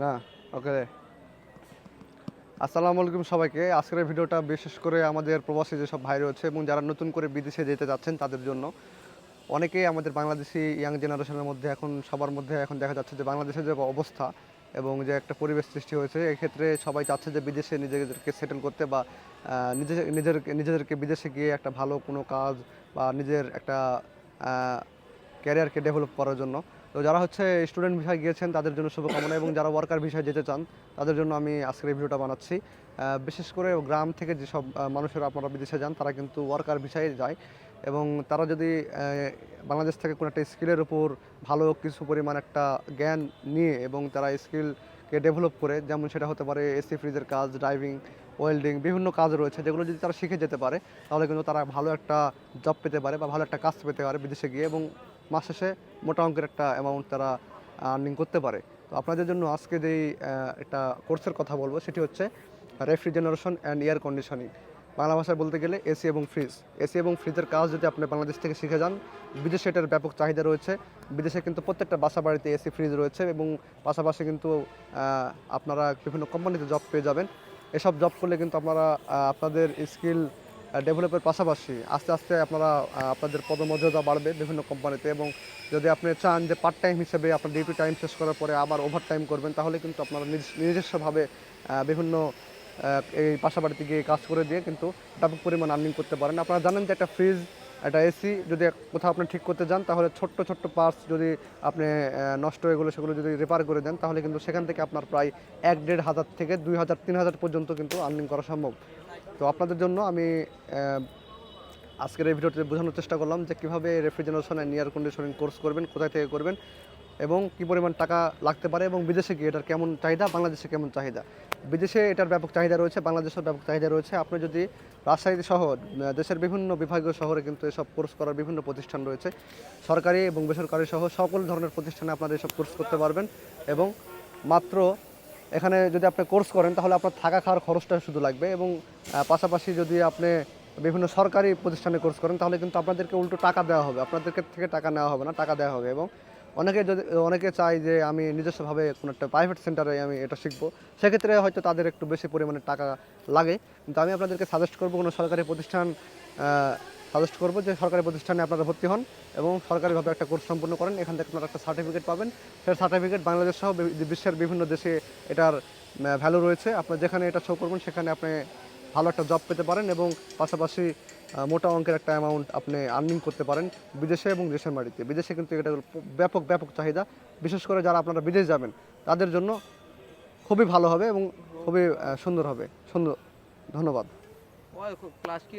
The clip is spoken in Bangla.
হ্যাঁ ওকে আসসালামু আলাইকুম সবাইকে। আজকের ভিডিওটা বিশেষ করে আমাদের প্রবাসী যেসব ভাই রয়েছে এবং যারা নতুন করে বিদেশে যেতে যাচ্ছেন তাদের জন্য। অনেকেই আমাদের বাংলাদেশি ইয়াং জেনারেশনের মধ্যে এখন সবার মধ্যে এখন দেখা যাচ্ছে যে বাংলাদেশের যে অবস্থা এবং যে একটা পরিবেশ সৃষ্টি হয়েছে এক্ষেত্রে সবাই চাচ্ছে যে বিদেশে নিজেদেরকে সেটেল করতে বা আহ, নিজে নিজের নিজেদেরকে বিদেশে গিয়ে একটা ভালো কোনো কাজ বা নিজের একটা ক্যারিয়ারকে ডেভেলপ করার জন্য। তো যারা হচ্ছে স্টুডেন্ট ভিসায় গিয়েছেন, তাদের জন্য শুভকামনা এবং যারা ওয়ার্কার ভিসায় যেতে চান, তাদের জন্য আমি আজকের এই ভিডিওটা বানাচ্ছি। বিশেষ করে গ্রাম থেকে যেসব মানুষেরা আপনারা বিদেশে যান, তারা কিন্তু ওয়ার্কার ভিসায় যায়। এবং তারা যদি বাংলাদেশ থেকে কোনো একটা স্কিলের উপর ভালো কিছু পরিমাণ একটা জ্ঞান নিয়ে এবং তারা স্কিলকে ডেভেলপ করে, যেমন সেটা হতে পারে এসি ফ্রিজের কাজ, ড্রাইভিং, ওয়েল্ডিং, বিভিন্ন কাজ রয়েছে, যেগুলো যদি তারা শিখে যেতে পারে, তাহলে কিন্তু তারা ভালো একটা জব পেতে পারে বা ভালো একটা কাজ পেতে পারে বিদেশে গিয়ে এবং মাস শেষে মোটা অঙ্কের একটা অ্যামাউন্ট তারা আর্নিং করতে পারে। তো আপনাদের জন্য আজকে যেই একটা কোর্সের কথা বলব, সেটি হচ্ছে refrigeration and air conditioning Bangla ভাষায় বলতে গেলে এসি এবং ফ্রিজ। এসি এবং ফ্রিজের কাজ যদি আপনি বাংলাদেশ থেকে শিখে যান, বিদেশে এটার ব্যাপক চাহিদা রয়েছে। বিদেশে কিন্তু প্রত্যেকটা বাসা বাড়িতে এসি, ফ্রিজ রয়েছে এবং পাশাপাশি কিন্তু আপনারা বিভিন্ন কোম্পানিতে জব পেয়ে যাবেন। এসব জব করলে কিন্তু আপনারা আপনাদের স্কিল ডেভেলপের পাশাপাশি আস্তে আস্তে আপনারা আপনাদের পদমর্যাদা বাড়বে বিভিন্ন কোম্পানিতে এবং যদি আপনি চান যে পার্ট টাইম হিসেবে আপনার ডিউটি টাইম শেষ করার পরে আবার ওভার টাইম করবেন, তাহলে কিন্তু আপনারা নিজ- নিজস্বভাবে বিভিন্ন এই বাড়িতে গিয়ে কাজ করে দিয়ে কিন্তু ব্যাপক পরিমাণ আর্নিং করতে পারেন। আপনারা জানেন যে একটা ফ্রিজ একটা এসি যদি কোথাও আপনি ঠিক করতে যান, তাহলে ছোট্ট ছোট্ট পার্টস যদি আপনি নষ্ট হয়ে গেলে, সেগুলো যদি রিপেয়ার করে দেন, তাহলে কিন্তু সেখান থেকে আপনার প্রায় এক দেড় হাজার থেকে দুই হাজার, তিন হাজার পর্যন্ত কিন্তু আর্নিং করা সম্ভব। তো আপনাদের জন্য আমি আজকের এই ভিডিওতে বোঝানোর চেষ্টা করলাম যে কীভাবে refrigeration and air conditioning course করবেন, কোথায় থেকে করবেন এবং কী পরিমাণ টাকা লাগতে পারে এবং বিদেশে গিয়ে এটার কেমন চাহিদা, বাংলাদেশে কেমন চাহিদা? বিদেশে এটার ব্যাপক চাহিদা রয়েছে বাংলাদেশের ব্যাপক চাহিদা রয়েছে। আপনি যদি রাজশাহী সহ দেশের বিভিন্ন বিভাগীয় শহরে কিন্তু এসব কোর্স করার বিভিন্ন প্রতিষ্ঠান রয়েছে, সরকারি এবং বেসরকারি সহ সকল ধরনের প্রতিষ্ঠানে আপনারা এসব কোর্স করতে পারবেন এবং মাত্র এখানে যদি আপনি কোর্স করেন, তাহলে আপনার থাকা খাওয়ার খরচটা শুধু লাগবে এবং পাশাপাশি যদি আপনি বিভিন্ন সরকারি প্রতিষ্ঠানে কোর্স করেন, তাহলে কিন্তু আপনাদেরকে উল্টো টাকা দেওয়া হবে। আপনাদেরকে থেকে টাকা নেওয়া হবে না, টাকা দেওয়া হবে এবং অনেকে যদি, অনেকে চায় যে আমি নিজস্বভাবে কোনো একটা প্রাইভেট সেন্টারে আমি এটা শিখব। সেক্ষেত্রে হয়তো তাদের একটু বেশি পরিমাণে টাকা লাগে। কিন্তু আমি আপনাদেরকে সাজেস্ট করব কোনো সরকারি প্রতিষ্ঠান সাজেস্ট করব যে সরকারি প্রতিষ্ঠানে আপনারা ভর্তি হন এবং সরকারিভাবে একটা কোর্স সম্পূর্ণ করেন। এখান থেকে আপনারা একটা সার্টিফিকেট পাবেন। সেই সার্টিফিকেট বাংলাদেশ সহ বিশ্বের বিভিন্ন দেশে এটার ভ্যালু রয়েছে। আপনার যেখানে এটা শো করবেন, সেখানে আপনি ভালো একটা জব পেতে পারেন এবং পাশাপাশি মোটা অঙ্কের একটা অ্যামাউন্ট আপনি আর্নিং করতে পারেন বিদেশে এবং দেশের বাড়িতে। বিদেশে কিন্তু এটা ব্যাপক ব্যাপক চাহিদা। বিশেষ করে যারা আপনারা বিদেশ যাবেন, তাদের জন্য খুবই ভালো হবে এবং খুবই সুন্দর হবে। সুন্দর, ধন্যবাদ। ক্লাস কি